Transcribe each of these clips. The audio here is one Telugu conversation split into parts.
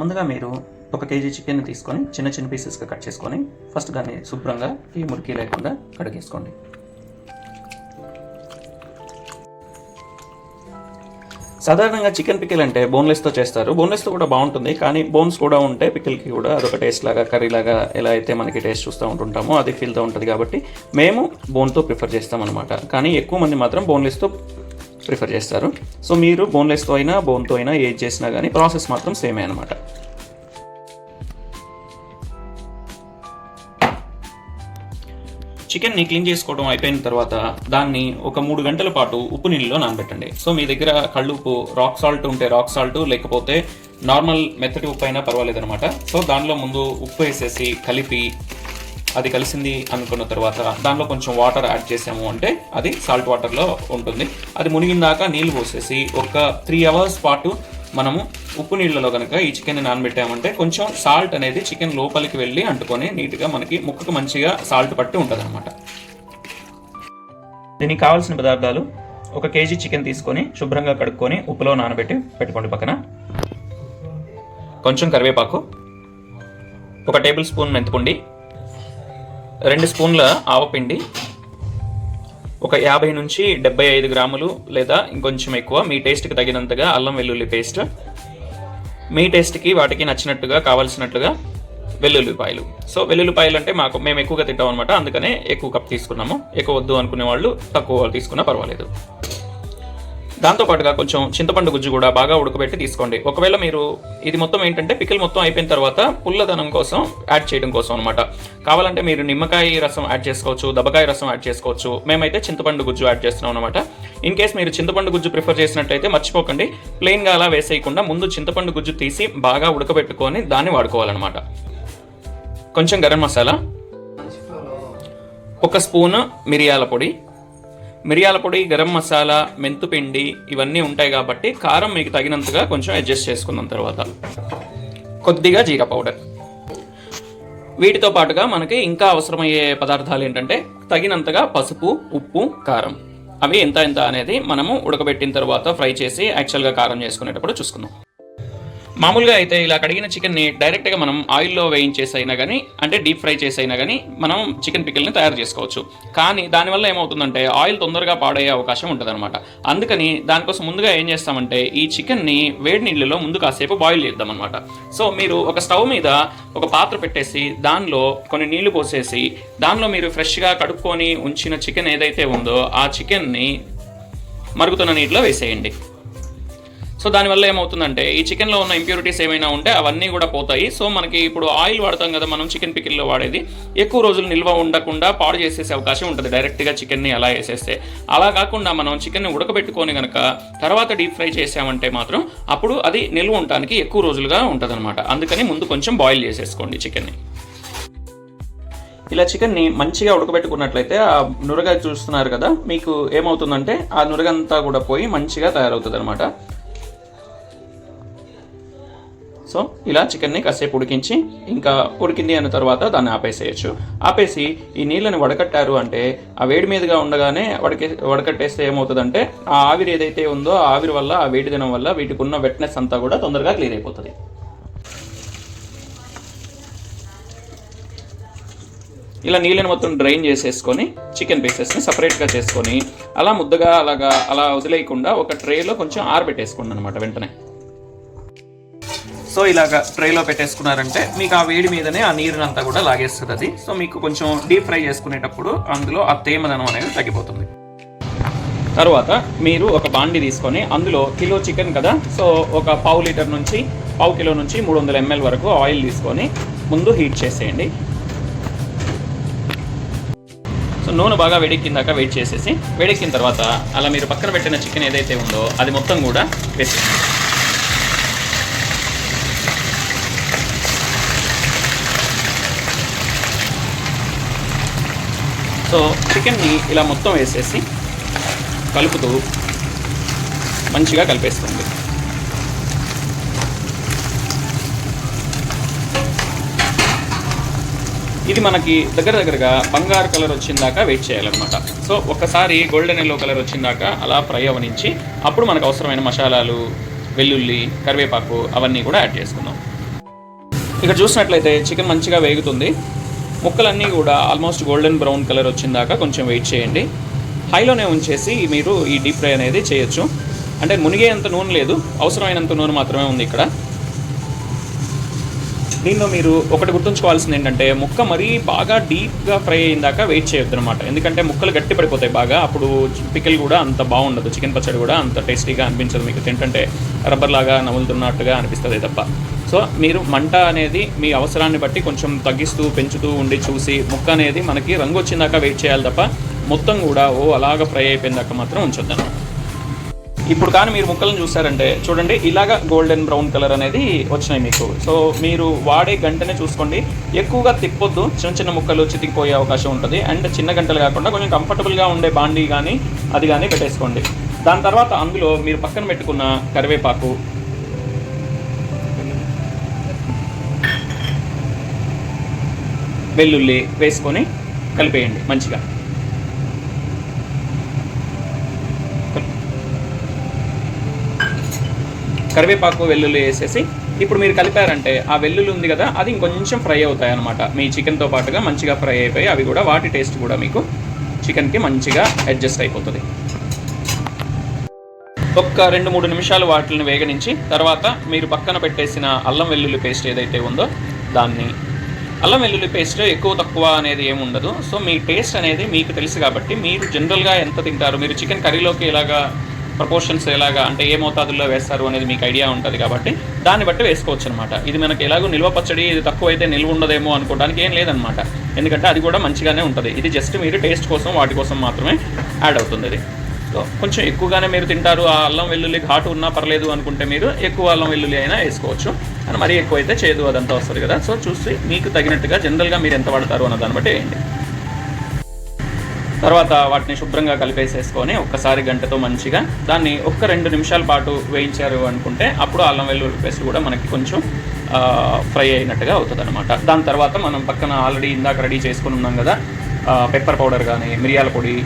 ముందుగా మీరు ఒక కేజీ చికెన్ తీసుకొని చిన్న చిన్న పీసెస్గా కట్ చేసుకొని ఫస్ట్ దాన్ని శుభ్రంగా ఈ మురికి లేకుండా కడిగేసుకోండి. సాధారణంగా చికెన్ పికిల్ అంటే బోన్లెస్తో చేస్తారు. బోన్లెస్తో కూడా బాగుంటుంది కానీ బోన్స్ కూడా ఉంటే పికిల్కి కూడా అదొక టేస్ట్ లాగా కర్రీ లాగా ఎలా అయితే మనకి టేస్ట్ చూస్తూ ఉంటుంటామో అది ఫీల్తో ఉంటుంది కాబట్టి మేము బోన్తో ప్రిఫర్ చేస్తాం అనమాట కానీ ఎక్కువ మంది మాత్రం బోన్లెస్తో ప్రిఫర్ చేస్తారు. సో మీరు బోన్లెస్తో అయినా బోన్తో అయినా ఏది చేసినా కానీ ప్రాసెస్ మాత్రం సేమే అనమాట చికెన్ని క్లీన్ చేసుకోవడం అయిపోయిన తర్వాత దాన్ని ఒక మూడు గంటల పాటు ఉప్పు నీళ్ళలో నానబెట్టండి. సో మీ దగ్గర కళ్ళుప్పు రాక్ సాల్ట్ ఉంటే రాక్ సాల్ట్ లేకపోతే నార్మల్ మెత్తటి ఉప్పు అయినా పర్వాలేదు అనమాట సో దానిలో ముందు ఉప్పు వేసేసి కలిపి అది కలిసింది అనుకున్న తర్వాత దానిలో కొంచెం వాటర్ యాడ్ చేసాము అంటే అది సాల్ట్ వాటర్లో ఉంటుంది. అది మునిగిందాక నీళ్ళు పోసేసి ఒక త్రీ అవర్స్ పాటు మనము ఉప్పు నీళ్ళలో కనుక ఈ చికెన్ నానబెట్టామంటే కొంచెం సాల్ట్ అనేది చికెన్ లోపలికి వెళ్ళి అంటుకొని నీట్గా మనకి ముక్కకు మంచిగా సాల్ట్ పట్టి ఉంటుంది అనమాట దీనికి కావాల్సిన పదార్థాలు ఒక కేజీ చికెన్ తీసుకొని శుభ్రంగా కడుక్కొని ఉప్పులో నానబెట్టి పెట్టుకోండి పక్కన. కొంచెం కరివేపాకు ఒక టేబుల్ స్పూన్ మెంతిపిండి రెండు స్పూన్ల ఆవపిండి ఒక యాభై నుంచి డెబ్బై ఐదు గ్రాములు లేదా ఇంకొంచెం ఎక్కువ మీ టేస్ట్కి తగినంతగా అల్లం వెల్లుల్లి పేస్ట్. మీ టేస్ట్కి వాటికి నచ్చినట్టుగా కావాల్సినట్లుగా వెల్లుల్లిపాయలు సో వెల్లుల్లిపాయలు అంటే మాకు మేము ఎక్కువగా తింటాం అనమాట అందుకనే ఎక్కువ కప్ తీసుకున్నాము. ఎక్కువ వద్దు అనుకునే వాళ్ళు తక్కువ తీసుకున్నా పర్వాలేదు. దాంతోపాటుగా కొంచెం చింతపండు గుజ్జు కూడా బాగా ఉడకబెట్టి తీసుకోండి. ఒకవేళ మీరు ఇది మొత్తం ఏంటంటే పికిల్ మొత్తం అయిపోయిన తర్వాత పుల్లదనం కోసం యాడ్ చేయడం కోసం అనమాట కావాలంటే మీరు నిమ్మకాయ రసం యాడ్ చేసుకోవచ్చు దబ్బకాయ రసం యాడ్ చేసుకోవచ్చు. మేమైతే చింతపండు గుజ్జు యాడ్ చేస్తున్నాం అనమాట ఇన్ కేస్ మీరు చింతపండు గుజ్జు ప్రిఫర్ చేసినట్టయితే మర్చిపోకండి. ప్లెయిన్గా అలా వేసేయకుండా ముందు చింతపండు గుజ్జు తీసి బాగా ఉడకబెట్టుకొని దాన్ని వాడుకోవాలన్నమాట. కొంచెం గరం మసాలా ఒక స్పూను మిరియాల పొడి మిరియాల పొడి గరం మసాలా మెంతుపిండి ఇవన్నీ ఉంటాయి కాబట్టి కారం మీకు తగినంతగా కొంచెం అడ్జస్ట్ చేసుకున్న తర్వాత కొద్దిగా జీరా పౌడర్. వీటితో పాటుగా మనకి ఇంకా అవసరమయ్యే పదార్థాలు ఏంటంటే తగినంతగా పసుపు ఉప్పు కారం. అవి ఎంత ఎంత అనేది మనము ఉడకబెట్టిన తర్వాత ఫ్రై చేసి యాక్చువల్గా కారం చేసుకునేటప్పుడు చూసుకుందాం. మామూలుగా అయితే ఇలా కడిగిన చికెన్ని డైరెక్ట్గా మనం ఆయిల్లో వేయించేసి అయినా కానీ అంటే డీప్ ఫ్రై చేసి అయినా కానీ మనం చికెన్ పికిల్ని తయారు చేసుకోవచ్చు. కానీ దానివల్ల ఏమవుతుందంటే ఆయిల్ తొందరగా పాడయ్యే అవకాశం ఉంటుందన్నమాట. అందుకని దానికోసం ముందుగా ఏం చేస్తామంటే ఈ చికెన్ని వేడి నీళ్ళలో ముందు కాసేపు బాయిల్ చేద్దాం అనమాట సో మీరు ఒక స్టవ్ మీద ఒక పాత్ర పెట్టేసి దానిలో కొన్ని నీళ్ళు పోసేసి దానిలో మీరు ఫ్రెష్గా కడుక్కొని ఉంచిన చికెన్ ఏదైతే ఉందో ఆ చికెన్ని మరుగుతున్న నీటిలో వేసేయండి. సో దానివల్ల ఏమవుతుందంటే ఈ చికెన్లో ఉన్న ఇంప్యూరిటీస్ ఏమైనా ఉంటే అవన్నీ కూడా పోతాయి. సో మనకి ఇప్పుడు ఆయిల్ వాడతాం కదా మనం చికెన్ పికిల్లో వాడేది. ఎక్కువ రోజులు నిల్వ ఉండకుండా పాడు చేసేసే అవకాశం ఉంటుంది. డైరెక్ట్గా చికెన్ని అలా వేసేస్తే. అలా కాకుండా మనం చికెన్ని ఉడకబెట్టుకొని కనుక తర్వాత డీప్ ఫ్రై చేసామంటే మాత్రం అప్పుడు అది నిల్వ ఉండటానికి ఎక్కువ రోజులుగా ఉంటుంది అందుకని ముందు కొంచెం బాయిల్ చేసేసుకోండి చికెన్ని. ఇలా చికెన్ని మంచిగా ఉడకబెట్టుకున్నట్లయితే ఆ నురగ చూస్తున్నారు కదా మీకు ఏమవుతుందంటే ఆ నురగంతా కూడా పోయి మంచిగా తయారవుతుంది అనమాట సో ఇలా చికెన్ని కాసేపు ఉడికించి ఇంకా ఉడికింది అన్న తర్వాత దాన్ని ఆపేసేయచ్చు. ఆపేసి ఈ నీళ్ళని వడకట్టారు అంటే ఆ వేడి మీదుగా ఉండగానే వడకే వడకట్టేస్తే ఏమవుతుందంటే ఆ ఆవిరి ఏదైతే ఉందో ఆ ఆవిరి వల్ల ఆ వేడిదనం వల్ల వీటికి ఉన్న వెట్నెస్ అంతా కూడా తొందరగా క్లియర్ అయిపోతుంది. ఇలా నీళ్ళని మొత్తం డ్రైన్ చేసేసుకొని చికెన్ పీసెస్ని సపరేట్గా చేసుకొని అలా ముద్దగా అలాగా అలా వదిలేయకుండా ఒక ట్రేలో కొంచెం ఆరబెట్టేసుకోండి అనమాట వెంటనే. సో ఇలాగ ట్రైలో పెట్టేసుకున్నారంటే మీకు ఆ వేడి మీదనే ఆ నీరుని అంతా కూడా లాగేస్తుంది అది. సో మీకు కొంచెం డీప్ ఫ్రై చేసుకునేటప్పుడు అందులో ఆ తేమదనం అనేది తగ్గిపోతుంది. తర్వాత మీరు ఒక బాండి తీసుకొని అందులో కిలో చికెన్ కదా సో ఒక పావు లీటర్ నుంచి పావు కిలో నుంచి మూడు వందల ఎంఎల్ వరకు ఆయిల్ తీసుకొని ముందు హీట్ చేసేయండి. సో నూనె బాగా వేడెక్కిందాక వెయిట్ చేసేసి వేడెక్కిన తర్వాత అలా మీరు పక్కన పెట్టిన చికెన్ ఏదైతే ఉందో అది మొత్తం కూడా వేసేయండి. సో చికెన్ని ఇలా మొత్తం వేసేసి కలుపుతూ మంచిగా కలిపేస్తుంది ఇది మనకి దగ్గర దగ్గరగా బంగారు కలర్ వచ్చిందాక వెయిట్ చేయాలన్నమాట. సో ఒక్కసారి గోల్డెన్ ఎల్లో కలర్ వచ్చిందాక అలా ఫ్రై అవనించి అప్పుడు మనకు అవసరమైన మసాలాలు వెల్లుల్లి కరివేపాకు అవన్నీ కూడా యాడ్ చేసుకుందాం. ఇక్కడ చూసినట్లయితే చికెన్ మంచిగా వేగుతుంది. ముక్కలన్నీ కూడా ఆల్మోస్ట్ గోల్డెన్ బ్రౌన్ కలర్ వచ్చిందాక కొంచెం వెయిట్ చేయండి. హైలోనే ఉంచేసి మీరు ఈ డీప్ ఫ్రై అనేది చేయొచ్చు. అంటే మునిగేంత నూనె లేదు అవసరమైనంత నూనె మాత్రమే ఉంది ఇక్కడ. దీనిలో మీరు ఒకటి గుర్తుంచుకోవాల్సింది ఏంటంటే ముక్క మరీ బాగా డీప్గా ఫ్రై అయిందాక వెయిట్ చేయొద్దు అనమాట ఎందుకంటే ముక్కలు గట్టి పడిపోతాయి బాగా అప్పుడు పికిల్ కూడా అంత బాగుండదు చికెన్ పచ్చడి కూడా అంత టేస్టీగా అనిపించదు మీకు. తింటుంటే రబ్బర్ లాగా నములుతున్నట్టుగా అనిపిస్తుంది తప్ప. సో మీరు మంట అనేది మీ అవసరాన్ని బట్టి కొంచెం తగ్గిస్తూ పెంచుతూ ఉండి చూసి ముక్క అనేది మనకి రంగు వచ్చిందాక వెయిట్ చేయాలి తప్ప మొత్తం కూడా ఓ అలాగ ఫ్రై అయిపోయిందాక మాత్రం ఉంచొద్దాం ఇప్పుడు కానీ మీరు ముక్కలను చూసారంటే చూడండి ఇలాగా గోల్డెన్ బ్రౌన్ కలర్ అనేది వచ్చినాయి మీకు. సో మీరు వాడే గంటనే చూసుకోండి. ఎక్కువగా తిప్పొద్దు చిన్న చిన్న ముక్కలు చితికిపోయే అవకాశం ఉంటుంది. అండ్ చిన్న గంటలు కాకుండా కొంచెం కంఫర్టబుల్గా ఉండే బాండీ కానీ అది కానీ పెట్టేసుకోండి. దాని తర్వాత అందులో మీరు పక్కన పెట్టుకున్న కరివేపాకు వెల్లుల్లి వేసుకొని కలిపేయండి మంచిగా. కరివేపాకు వెల్లుల్లి వేసేసి ఇప్పుడు మీరు కలిపారంటే ఆ వెల్లుల్లి ఉంది కదా అది ఇంకొంచెం ఫ్రై అవుతాయి అనమాట మీ చికెన్తో పాటుగా మంచిగా ఫ్రై అయిపోయి అవి కూడా వాటి టేస్ట్ కూడా మీకు చికెన్కి మంచిగా అడ్జస్ట్ అయిపోతుంది. ఒక్క రెండు మూడు నిమిషాలు వాటిని వేగనించి తర్వాత మీరు పక్కన పెట్టేసిన అల్లం వెల్లుల్లి పేస్ట్ ఏదైతే ఉందో దాన్ని అల్లం వెల్లుల్లి పేస్ట్ ఎక్కువ తక్కువ అనేది ఏమి ఉండదు. సో మీ టేస్ట్ అనేది మీకు తెలుసు కాబట్టి మీరు జనరల్గా ఎంత తింటారు? మీరు చికెన్ కర్రీలోకి ఎలాగా ప్రపోర్షన్స్ ఎలాగా అంటే ఏ మోతాదుల్లో వేస్తారు అనేది మీకు ఐడియా ఉంటుంది కాబట్టి దాన్ని బట్టి వేసుకోవచ్చు అనమాట ఇది మనకి ఎలాగో నిల్వ పచ్చడి ఇది తక్కువ అయితే నిల్వ ఉండదేమో అనుకోవడానికి ఏం లేదనమాట ఎందుకంటే అది కూడా మంచిగానే ఉంటుంది. ఇది జస్ట్ మీరు టేస్ట్ కోసం వాటి కోసం మాత్రమే యాడ్ అవుతుంది ఇది సో కొంచెం ఎక్కువగానే మీరు తింటారు. ఆ అల్లం వెల్లుల్లి ఘాటు ఉన్నా పర్లేదు అనుకుంటే మీరు ఎక్కువ అల్లం వెల్లుల్లి అయినా వేసుకోవచ్చు. అని మరీ ఎక్కువైతే చేదు అదంతా వస్తుంది కదా. సో చూసి మీకు తగినట్టుగా జనరల్గా మీరు ఎంత పడతారు అన్న దాన్ని బట్టి వేయండి. తర్వాత వాటిని శుభ్రంగా కలిపేసేసుకొని ఒక్కసారి గంటతో మంచిగా దాన్ని ఒక్క రెండు నిమిషాల పాటు వేయించారు అనుకుంటే అప్పుడు అల్లం వెల్లుల్లి పేస్ట్ కూడా మనకి కొంచెం ఫ్రై అయినట్టుగా అవుతుంది అనమాట దాని తర్వాత మనం పక్కన ఆల్రెడీ ఇందాక రెడీ చేసుకుని ఉన్నాం కదా పెప్పర్ పౌడర్ కానీ మిరియాల పొడి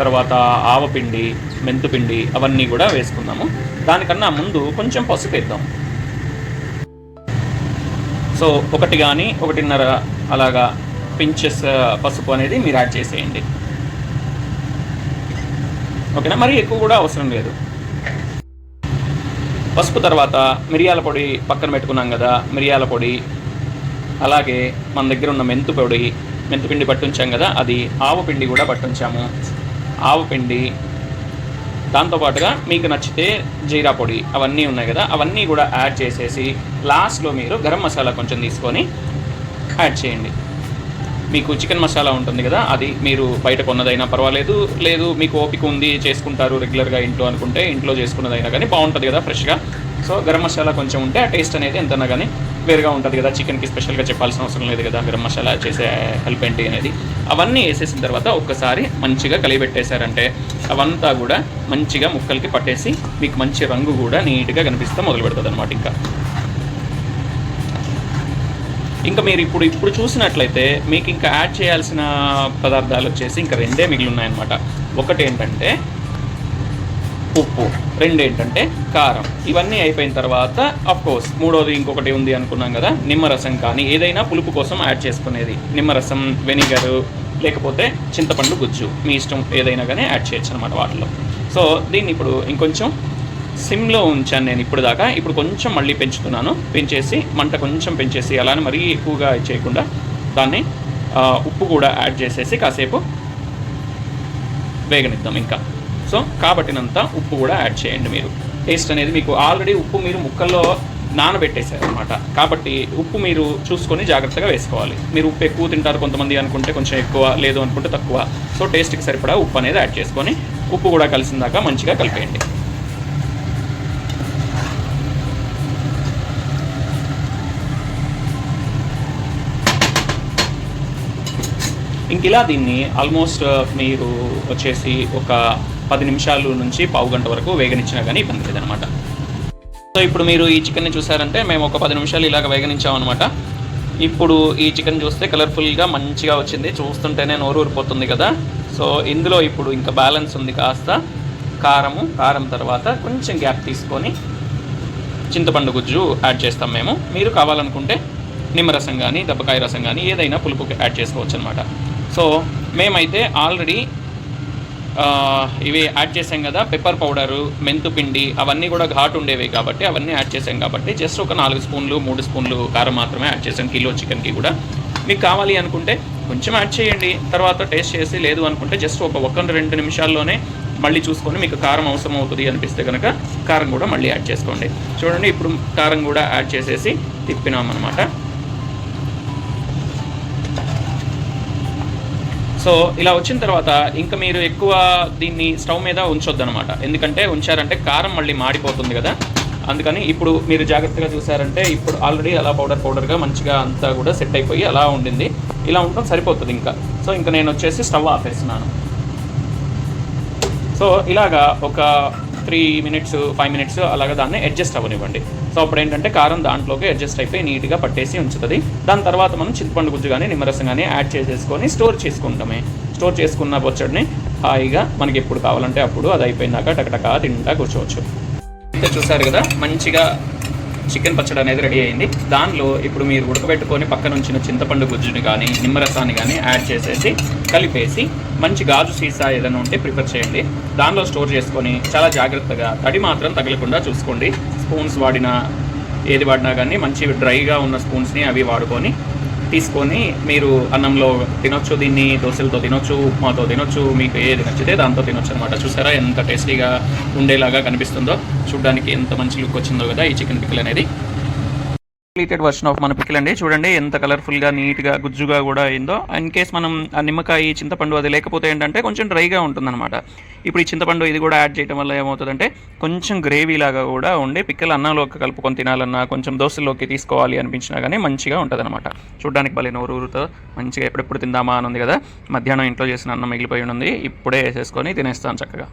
తర్వాత ఆవపిండి మెంతుపిండి అవన్నీ కూడా వేసుకుందాము. దానికన్నా ముందు కొంచెం పసుపు వేద్దాం. సో ఒకటి కానీ ఒకటిన్నర అలాగా పించెస్ పసుపు అనేది మీరు యాడ్ చేసేయండి. ఓకేనా? మరి ఎక్కువ కూడా అవసరం లేదు. పసుపు తర్వాత మిరియాల పొడి పక్కన పెట్టుకున్నాం కదా మిరియాల పొడి అలాగే మన దగ్గర ఉన్న మెంతు పొడి మెంతుపిండి పట్టుంచాం కదా అది ఆవు పిండి కూడా పట్టుంచాము. ఆవు పిండి దాంతోపాటుగా మీకు నచ్చితే జీరా పొడి అవన్నీ ఉన్నాయి కదా అవన్నీ కూడా యాడ్ చేసేసి లాస్ట్లో మీరు గరం మసాలా కొంచెం తీసుకొని యాడ్ చేయండి. మీకు చికెన్ మసాలా ఉంటుంది కదా అది మీరు బయట కొన్నదైనా పర్వాలేదు లేదు మీకు ఓపిక ఉంది చేసుకుంటారు రెగ్యులర్గా ఇంట్లో అనుకుంటే ఇంట్లో చేసుకున్నదైనా కానీ బాగుంటుంది కదా ఫ్రెష్గా. సో గరం మసాలా కొంచెం ఉంటే ఆ టేస్ట్ అనేది ఎంతైనా కానీ వేరుగా ఉంటుంది కదా. చికెన్కి స్పెషల్గా చెప్పాల్సిన అవసరం లేదు కదా. గరం మసాలా చేసే హెల్ప్ ఏంటి అనేది. అవన్నీ వేసేసిన తర్వాత ఒక్కసారి మంచిగా కలిపెట్టేశారంటే అవంతా కూడా మంచిగా ముక్కలకి పట్టేసి మీకు మంచి రంగు కూడా నీట్గా కనిపిస్తే మొదలు పెడుతుంది అనమాట ఇంకా. ఇంకా మీరు ఇప్పుడు ఇప్పుడు చూసినట్లయితే మీకు ఇంకా యాడ్ చేయాల్సిన పదార్థాలు వచ్చేసి ఇంకా రెండే మిగిలి ఉన్నాయన్నమాట. ఒకటి ఏంటంటే ఉప్పు. రెండు ఏంటంటే కారం. ఇవన్నీ అయిపోయిన తర్వాత అఫ్ కోర్స్ మూడోది ఇంకొకటి ఉంది అనుకున్నాం కదా నిమ్మరసం కానీ ఏదైనా పులుపు కోసం యాడ్ చేసుకునేది. నిమ్మరసం వెనిగర్ లేకపోతే చింతపండు గుజ్జు మీ ఇష్టం ఏదైనా కానీ యాడ్ చేయొచ్చు అనమాట వాటిలో. సో దీన్ని ఇప్పుడు ఇంకొంచెం సిమ్లో ఉంచాను నేను ఇప్పుడు దాకా. ఇప్పుడు కొంచెం మళ్ళీ పెంచుతున్నాను. పెంచేసి మంట కొంచెం పెంచేసి అలానే మరీ ఎక్కువగా చేయకుండా దాన్ని ఉప్పు కూడా యాడ్ చేసేసి కాసేపు వేగనిద్దాం ఇంకా. సో కాబట్టినంత ఉప్పు కూడా యాడ్ చేయండి మీరు. టేస్ట్ అనేది మీకు ఆల్రెడీ ఉప్పు మీరు ముక్కల్లో నానబెట్టేశారు అనమాట కాబట్టి ఉప్పు మీరు చూసుకొని జాగ్రత్తగా వేసుకోవాలి. మీరు ఉప్పు ఎక్కువ తింటారు కొంతమంది అనుకుంటే కొంచెం ఎక్కువ లేదు అనుకుంటే తక్కువ. సో టేస్ట్కి సరిపడా ఉప్పు అనేది యాడ్ చేసుకొని ఉప్పు కూడా కలిసిన దాకా మంచిగా కలిపేయండి. ఇంక ఇలా దీన్ని ఆల్మోస్ట్ మీరు వచ్చేసి ఒక పది నిమిషాలు నుంచి పావు గంట వరకు వేగనిచ్చినా కానీ ఇబ్బంది లేదనమాట సో ఇప్పుడు మీరు ఈ చికెన్ని చూసారంటే మేము ఒక పది నిమిషాలు ఇలాగ వేగనించామన్నమాట. ఇప్పుడు ఈ చికెన్ చూస్తే కలర్ఫుల్గా మంచిగా వచ్చింది. చూస్తుంటేనే నోరు ఊరిపోతుంది కదా. సో ఇందులో ఇప్పుడు ఇంకా బ్యాలెన్స్ ఉంది కాస్త. కారము కారం తర్వాత కొంచెం గ్యాప్ తీసుకొని చింతపండు గుజ్జు యాడ్ చేస్తాం మేము. మీరు కావాలనుకుంటే నిమ్మరసం కానీ దెబ్బకాయ రసం కానీ ఏదైనా పులుపుకి యాడ్ చేసుకోవచ్చు అనమాట సో మేమైతే ఆల్రెడీ ఇవి యాడ్ చేసాం కదా పెప్పర్ పౌడరు మెంతు పిండి అవన్నీ కూడా ఘాట్ ఉండేవి కాబట్టి అవన్నీ యాడ్ చేసాం కాబట్టి జస్ట్ ఒక నాలుగు స్పూన్లు మూడు స్పూన్లు కారం మాత్రమే యాడ్ చేసాం కిలో చికెన్కి కూడా. మీకు కావాలి అనుకుంటే కొంచెం యాడ్ చేయండి తర్వాత టేస్ట్ చేసి లేదు అనుకుంటే జస్ట్ ఒక ఒక రెండు నిమిషాల్లోనే మళ్ళీ చూసుకొని మీకు కారం అవసరం అవుతుంది అనిపిస్తే కనుక కారం కూడా మళ్ళీ యాడ్ చేసుకోండి. చూడండి ఇప్పుడు కారం కూడా యాడ్ చేసేసి తిప్పినాం సో ఇలా వచ్చిన తర్వాత ఇంకా మీరు ఎక్కువ దీన్ని స్టవ్ మీద ఉంచొద్దు అనమాట ఎందుకంటే ఉంచారంటే కారం మళ్ళీ మాడిపోతుంది కదా. అందుకని ఇప్పుడు మీరు జాగ్రత్తగా చూసారంటే ఇప్పుడు ఆల్రెడీ అలా పౌడర్ పౌడర్గా మంచిగా అంతా కూడా సెట్ అయిపోయి అలా ఉండింది. ఇలా ఉండటం సరిపోతుంది ఇంకా. సో ఇంకా నేను వచ్చేసి స్టవ్ ఆపేస్తున్నాను. సో ఇలాగా ఒక త్రీ మినిట్స్ ఫైవ్ మినిట్స్ అలాగా దాన్ని అడ్జస్ట్ అవ్వనివ్వండి. సో అప్పుడు ఏంటంటే కారం దాంట్లోకి అడ్జస్ట్ అయిపోయి నీట్గా పట్టేసి ఉంచుతుంది. దాని తర్వాత మనం చింతపండు గుజ్జు కానీ నిమ్మరసం కానీ యాడ్ చేసేసుకొని స్టోర్ చేసుకుంటామే. స్టోర్ చేసుకున్న బొచ్చడిని హాయిగా మనకి ఎప్పుడు కావాలంటే అప్పుడు అది అయిపోయినాక టకటకా తింటా కూర్చోవచ్చు. అయితే చూసారు కదా? మంచిగా చికెన్ పచ్చడి అనేది రెడీ అయింది. దానిలో ఇప్పుడు మీరు ఉడకబెట్టుకొని పక్కన ఉంచిన చింతపండు గుజ్జుని కానీ నిమ్మరసాన్ని కానీ యాడ్ చేసేసి కలిపేసి మంచి గాజు సీసా ఏదైనా ఉంటే ప్రిఫర్ చేయండి. దానిలో స్టోర్ చేసుకొని చాలా జాగ్రత్తగా తడి మాత్రం తగలకుండా చూసుకోండి. స్పూన్స్ వాడినా ఏది వాడినా కానీ మంచి డ్రైగా ఉన్న స్పూన్స్ని అవి వాడుకొని తీసుకొని మీరు అన్నంలో తినొచ్చు దీన్ని దోశలతో తినొచ్చు ఉప్మాతో తినొచ్చు మీకు ఏది నచ్చితే దాంతో తినొచ్చు అనమాట చూసారా ఎంత టేస్టీగా ఉండేలాగా కనిపిస్తుందో? చూడడానికి ఎంత మంచి లుక్ వచ్చిందో కదా ఈ చికెన్ పిక్కల్ అనేది. కంప్లీటెడ్ వర్షన్ ఆఫ్ మన పికిల్ అండి. చూడండి ఎంత కలర్ఫుల్గా నీట్గా గుజ్జుగా కూడా అయిందో. ఇన్ కేస్ మనం ఆ నిమ్మకాయ చింతపండు అది లేకపోతే ఏంటంటే కొంచెం డ్రైగా ఉంటుందన్నమాట. ఇప్పుడు ఈ చింతపండు ఇది కూడా యాడ్ చేయడం వల్ల ఏమవుతుందంటే కొంచెం గ్రేవీ లాగా కూడా ఉండి పిక్కలు అన్నంలోకి కలుపుకొని తినాలన్నా కొంచెం దోశల్లోకి తీసుకోవాలి అనిపించినా కానీ మంచిగా ఉంటుంది అనమాట చూడడానికి భలే నోరు ఊరుతో మంచిగా ఎప్పుడెప్పుడు తిందామా అని ఉంది కదా. మధ్యాహ్నం ఇంట్లో చేసిన అన్నం మిగిలిపోయి ఉంది ఇప్పుడే వేసేసుకొని తినేస్తాను చక్కగా.